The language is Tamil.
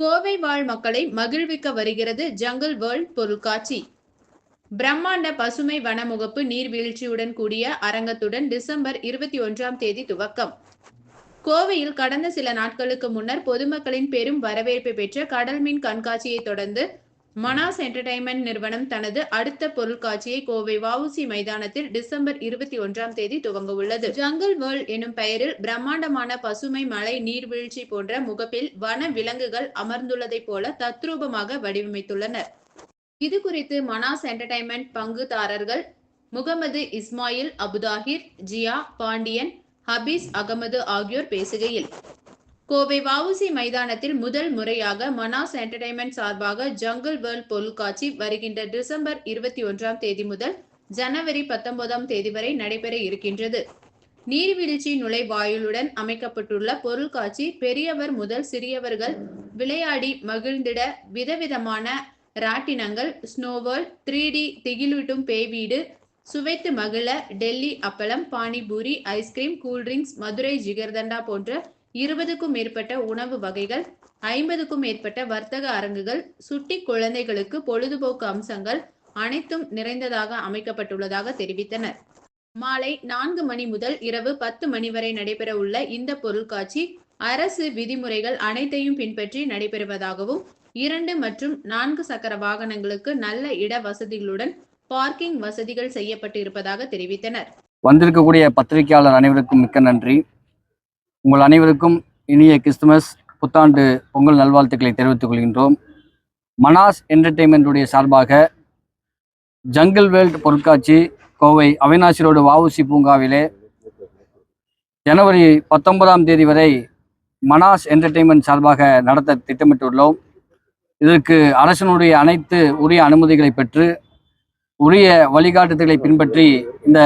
கோவை வாழ் மக்களை மகிழ்விக்க வருகிறது ஜங்கிள் வேர்ல்ட் பொருட்காட்சி. பிரம்மாண்ட பசுமை வனமுகப்பு நீர்வீழ்ச்சியுடன் கூடிய அரங்கத்துடன் டிசம்பர் இருபத்தி ஒன்றாம் தேதி துவக்கம். கோவையில் கடந்த சில நாட்களுக்கு முன்னர் பொதுமக்களின் பெரும் வரவேற்பை பெற்ற கடல் மீன் கண்காட்சியை தொடர்ந்து மனாஸ் என்டர்டைன்மெண்ட் நிறுவனம் தனது அடுத்த பொருட்காட்சியை கோவை வஉசி மைதானத்தில் டிசம்பர் இருபத்தி ஒன்றாம் தேதி துவங்க உள்ளது. ஜங்கல் வேர்ல்ட் எனும் பெயரில் பிரம்மாண்டமான பசுமை மலை நீர்வீழ்ச்சி போன்ற முகப்பில் வன விலங்குகள் அமர்ந்துள்ளதைப் போல தத்ரூபமாக வடிவமைத்துள்ளனர். இது குறித்து மனாஸ் என்டர்டைன்மெண்ட் பங்குதாரர்கள் முகமது இஸ்மாயில் அபுதாஹிர் ஜியா பாண்டியன் ஹபீஸ் அகமது ஆகியோர் பேசுகையில் கோவை வஉசி மைதானத்தில் முதல் முறையாக மனாஸ் என்டர்டைன்மெண்ட் சார்பாக ஜங்கிள் வேர்ல்ட் பொருட்காட்சி வருகின்ற டிசம்பர் இருபத்தி ஒன்றாம் தேதி முதல் ஜனவரி பத்தொன்பதாம் தேதி வரை நடைபெற இருக்கின்றது. நீர்வீழ்ச்சி நுழைவாயிலுடன் அமைக்கப்பட்டுள்ள பொருட்காட்சி பெரியவர் முதல் சிறியவர்கள் விளையாடி மகிழ்ந்திட விதவிதமான ராட்டினங்கள் ஸ்னோவேர்ல் த்ரீ டி திகிலூட்டும் பேய் வீடு சுவைத்து மகிழ டெல்லி அப்பளம் panipuri ice cream cool drinks Madurai jigarthanda போன்ற இருபதுக்கும் மேற்பட்ட உணவு வகைகள் ஐம்பதுக்கும் மேற்பட்ட வர்த்தக அரங்குகள் சுட்டி குழந்தைகளுக்கு பொழுதுபோக்கு அம்சங்கள் அனைத்தும் நிறைந்ததாக அமைக்கப்பட்டுள்ளதாக தெரிவித்தனர். மாலை நான்கு மணி முதல் இரவு பத்து மணி வரை நடைபெற உள்ள இந்த பொருட்காட்சி அரசு விதிமுறைகள் அனைத்தையும் பின்பற்றி நடைபெறுவதாகவும் இரண்டு மற்றும் நான்கு சக்கர வாகனங்களுக்கு நல்ல இட வசதிகளுடன் பார்க்கிங் வசதிகள் செய்யப்பட்டு இருப்பதாக தெரிவித்தனர். வந்திருக்கக்கூடிய பத்திரிகையாளர் அனைவருக்கும் மிக்க நன்றி. உங்கள் அனைவருக்கும் இனிய கிறிஸ்துமஸ் புத்தாண்டு பொங்கல் நல்வாழ்த்துக்களை தெரிவித்துக் கொள்கின்றோம். மனாஸ் என்டர்டெயின்மெண்ட்டுடைய சார்பாக ஜங்கிள் வேல்ட் பொருட்காட்சி கோவை அவினாசி ரோடு வஉசி பூங்காவிலே ஜனவரி பத்தொன்பதாம் தேதி வரை மனாஸ் என்டர்டெயின்மெண்ட் சார்பாக நடத்த திட்டமிட்டுள்ளோம். இதற்கு அரசனுடைய அனைத்து உரிய அனுமதிகளை பெற்று உரிய வழிகாட்டுதல்களை பின்பற்றி இந்த